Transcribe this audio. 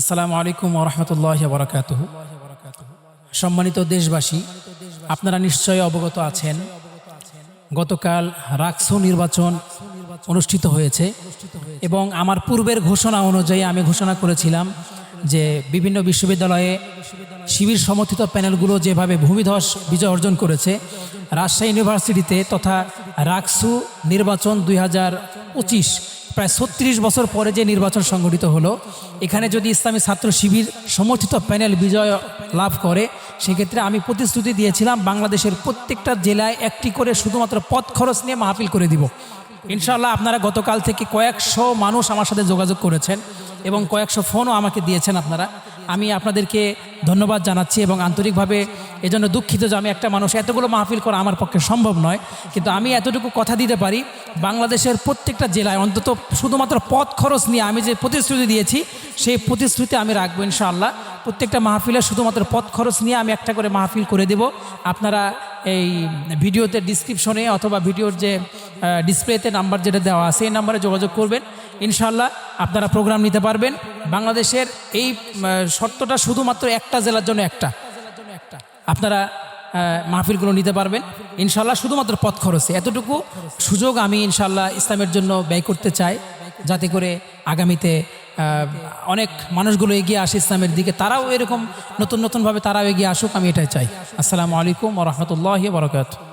আসসালামু আলাইকুম ওরহমতুল্লাহ বরকাত সম্মানিত দেশবাসী, আপনারা নিশ্চয়ই অবগত আছেন, গতকাল রাকসু নির্বাচন অনুষ্ঠিত হয়েছে এবং আমার পূর্বের ঘোষণা অনুযায়ী আমি ঘোষণা করেছিলাম যে বিভিন্ন বিশ্ববিদ্যালয়ে শিবির সমর্থিত প্যানেলগুলো যেভাবে ভূমিধস বিজয় অর্জন করেছে, রাজশাহী ইউনিভার্সিটিতে তথা রাকসু নির্বাচন দুই হাজার পঁচিশ প্রায় ছত্রিশ বছর পরে যে নির্বাচন সংগঠিত হলো, এখানে যদি ইসলামী ছাত্র শিবির সমর্থিত প্যানেল বিজয় লাভ করে, সেক্ষেত্রে আমি প্রতিশ্রুতি দিয়েছিলাম বাংলাদেশের প্রত্যেকটা জেলায় একটি করে শুধুমাত্র পথ খরচ নিয়ে মাহফিল করে দিব। ইনশাআল্লাহ আপনারা গতকাল থেকে কয়েকশো মানুষ আমার সাথে যোগাযোগ করেছেন এবং কয়েকশো ফোনও আমাকে দিয়েছেন আপনারা। আমি আপনাদেরকে ধন্যবাদ জানাচ্ছি এবং আন্তরিকভাবে এজন্য দুঃখিত যে আমি একটা মানুষ এতগুলো মাহফিল করা আমার পক্ষে সম্ভব নয়, কিন্তু আমি এতটুকু কথা দিতে পারি, বাংলাদেশের প্রত্যেকটা জেলায় অন্তত শুধুমাত্র পথ খরচ নিয়ে আমি যে প্রতিশ্রুতি দিয়েছি, সেই প্রতিশ্রুতি আমি রাখব ইনশাআল্লাহ। প্রত্যেকটা মাহফিলে শুধুমাত্র পথ খরচ নিয়ে আমি একটা করে মাহফিল করে দেব। আপনারা এই ভিডিওতে ডিসক্রিপশনে অথবা ভিডিওর যে ডিসপ্লেতে নাম্বার যেটা দেওয়া আছে, এই নাম্বারে যোগাযোগ করবেন। ইনশাআল্লাহ আপনারা প্রোগ্রাম নিতে পারবেন। বাংলাদেশের এই শর্তটা শুধুমাত্র একটা জেলার জন্য একটা। আপনারা মাহফিলগুলো নিতে পারবেন। ইনশাল্লাহ শুধুমাত্র পথ খরচে। এতটুকু সুযোগ আমি ইনশাল্লাহ ইসলামের জন্য ব্যয় করতে চাই, যাতে করে আগামীতে অনেক মানুষগুলো এগিয়ে আসে ইসলামের দিকে। তারাও এরকম নতুন নতুনভাবে তারাও এগিয়ে আসুক, আমি এটাই চাই। আসসালামু আলাইকুম রহমতুল্লাহ বরকাত